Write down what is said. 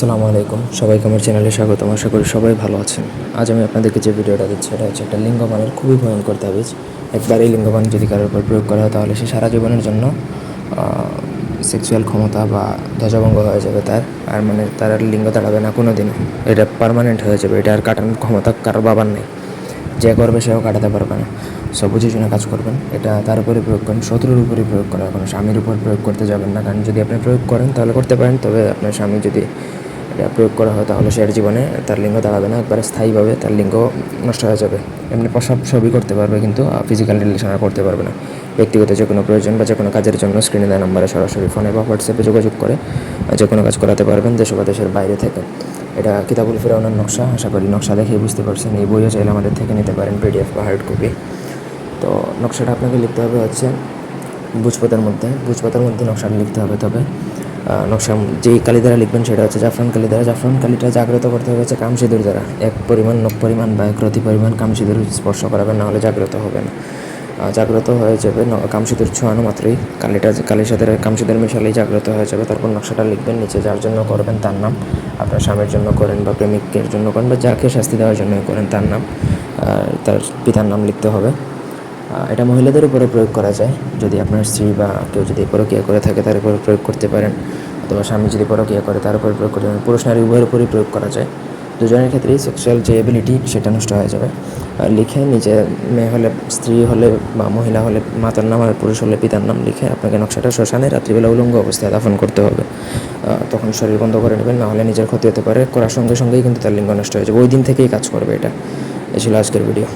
আসসালামু আলাইকুম। সবাইকে আমার চ্যানেলে স্বাগতম। আশা করি সবাই ভালো আছেন। আজ আমি আপনাদেরকে যে ভিডিওটা দিচ্ছি এটা হচ্ছে একটা লিঙ্গবানের খুবই ভয়ঙ্কর তাবিজ। একবার এই লিঙ্গবান যদি কারোর উপর প্রয়োগ করা হয়, তাহলে সে সারা জীবনের জন্য সেক্সুয়াল ক্ষমতা বা ধ্বজভঙ্গ হয়ে যাবে তার। আর মানে তার আর লিঙ্গ দাঁড়াবে না কোনো দিনও এটা পার্মানেন্ট হয়ে যাবে। এটা আর কাটানোর ক্ষমতা কারোর বাবার নেই। যে করবে সেও কাটাতে পারবে না। সব বুঝে শুনে কাজ করবেন। এটা তার উপরে প্রয়োগ করেন, শত্রুর উপরে প্রয়োগ করা। কোনো স্বামীর উপর প্রয়োগ করতে যাবেন না। কারণ যদি আপনি প্রয়োগ করেন, তাহলে করতে পারেন। তবে আপনার স্বামী যদি এটা প্রয়োগ করা হয়, তাহলে সে জীবনে তার লিঙ্গ দাঁড়াবে না, একবারে স্থায়ীভাবে তার লিঙ্গ নষ্ট হয়ে যাবে। এমনি প্রসাব সবই করতে পারবে কিন্তু ফিজিক্যাল রিলেশন করতে পারবে না। ব্যক্তিগত যে কোনো প্রয়োজন বা যে কোনো কাজের জন্য স্ক্রিনে দেওয়া নাম্বারে সরাসরি ফোনে বা হোয়াটসঅ্যাপে যোগাযোগ করে যে কোনো কাজ করাতে পারবেন দেশ বা দেশের বাইরে থেকে। এটা কিতাবুল ফেরাউনের নকশা, আশা করি নকশা দেখে বুঝতে পারছেন, এই বইও চাইলে আমাদের থেকে নিতে পারেন পিডিএফ বা হার্ড কপি তো নকশাটা আপনাকে লিখতে হবে হচ্ছে ভুজপাতার মধ্যে ভুজপাতার মধ্যে নকশাটা লিখতে হবে তবে। নকশা যেই কালি দ্বারা লিখবেন সেটা হচ্ছে জাফরান কালি দ্বারা জাফরান কালিটা জাগ্রত করতে হবে হচ্ছে কামসিঁদুর দ্বারা। এক পরিমাণ, নখ পরিমাণ বা এক রতি পরিমাণ কামসিঁদুর স্পর্শ করাবেন, নাহলে জাগ্রত হবে না। জাগ্রত হয়ে যাবে ন- কামসিঁদুর ছোঁয়ানো মাত্রই। কালিটা কালির সাথে কামসিঁদুর মেশালেই জাগ্রত হয়ে যাবে। তারপর নকশাটা লিখবেন, নিচে যার জন্য করবেন তার নাম। আপনার স্বামীর জন্য করেন বা প্রেমিকের জন্য করেন বা যাকে শাস্তি দেওয়ার জন্য করেন তার নাম। তার পিতার নাম লিখতে হবে। এটা মহিলাদের উপরে প্রয়োগ করা যায়। যদি আপনার স্ত্রী বা কেউ যদি পরকীয়া করে থাকে, তার উপরে প্রয়োগ করতে পারেন। অথবা স্বামী যদি পরকীয়া করে, তার উপরে প্রয়োগ করতে পারেন। পুরুষ নারী উভয়ের উপরেই প্রয়োগ করা যায়। দুজনের ক্ষেত্রেই সেক্সুয়াল যে এবিলিটি সেটা নষ্ট হয়ে যাবে। আর লিখে নিজে মেয়ে হলে, স্ত্রী হলে বা মহিলা হলে, মাতার নাম আর পুরুষ হলে পিতার নাম লিখে আপনাকে নকশাটা শ্মশানে রাত্রিবেলা উলঙ্গ অবস্থায় দাফন করতে হবে। তখন শরীর বন্ধ করে নেবেন নাহলে নিজের ক্ষতি হতে পারে। করার সঙ্গে সঙ্গেই কিন্তু তার লিঙ্গ নষ্ট হয়ে যাবে। ওই দিন থেকেই কাজ করবে এটা। এ ছিল আজকের ভিডিও